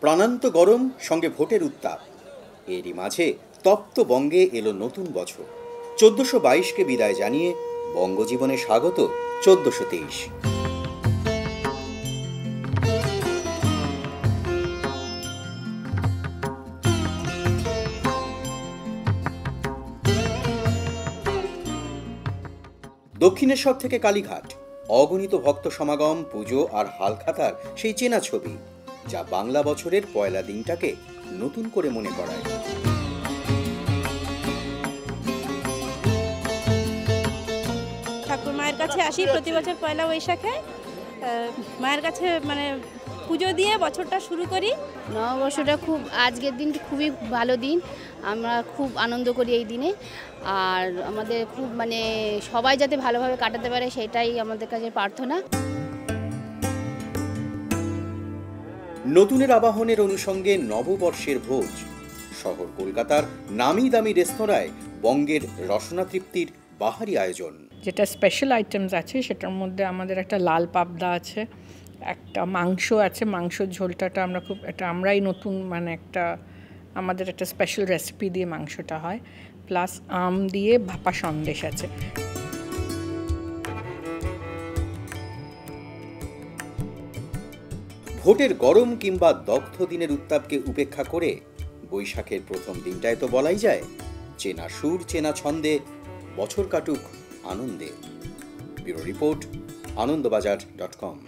প্রাণান্ত গরম, সঙ্গে ভোটের উত্তাপ। এরই মাঝে তপ্ত বঙ্গে এলো নতুন বছর। চোদ্দশো বাইশকে বিদায় জানিয়ে বঙ্গজীবনে স্বাগত চোদ্দশো তেইশ। দক্ষিণেশ্বর থেকে কালীঘাট। অগণিত ভক্ত সমাগম, পুজো আর হালখাতার সেই চেনা ছবি। যা বাংলা বছরের পয়লা দিনটাকে নতুন করে মনে করায়। ঠাকুর মায়ের কাছে আসি প্রতি বছর পয়লা বৈশাখে। মায়ের কাছে মানে পুজো দিয়ে বছরটা শুরু করি। নববর্ষটা খুব আজকের দিনটি খুবই ভালো দিন। আমরা খুব আনন্দ করি এই দিনে। আর আমাদের খুব মানে সবাই যাতে ভালোভাবে কাটাতে পারে সেটাই আমাদের কাছে প্রার্থনা। নতুনের আবাহনের অনুষঙ্গে নববর্ষের ভোজ। শহর কলকাতার নামি দামি রেস্তোরাঁয় বঙ্গের রসনা তৃপ্তির বাহারি আয়োজন। যেটা স্পেশাল আইটেমস আছে, সেটার মধ্যে আমাদের একটা লাল পাবদা আছে, একটা মাংস আছে, মাংসর ঝোলটাটা আমরা খুব, এটা আমরাই নতুন মানে একটা আমাদের একটা স্পেশাল রেসিপি দিয়ে মাংসটা হয় প্লাস আম দিয়ে ভাপা সন্দেশ আছে। ভোটের গরম কিংবা দগ্ধ দিনের উত্তাপকে উপেক্ষা করে বৈশাখের প্রথম দিনটায় তো বলাই যায়, চেনা সুর, চেনা ছন্দে বছর কাটুক আনন্দে। Bureau report, Anandabazar dot com.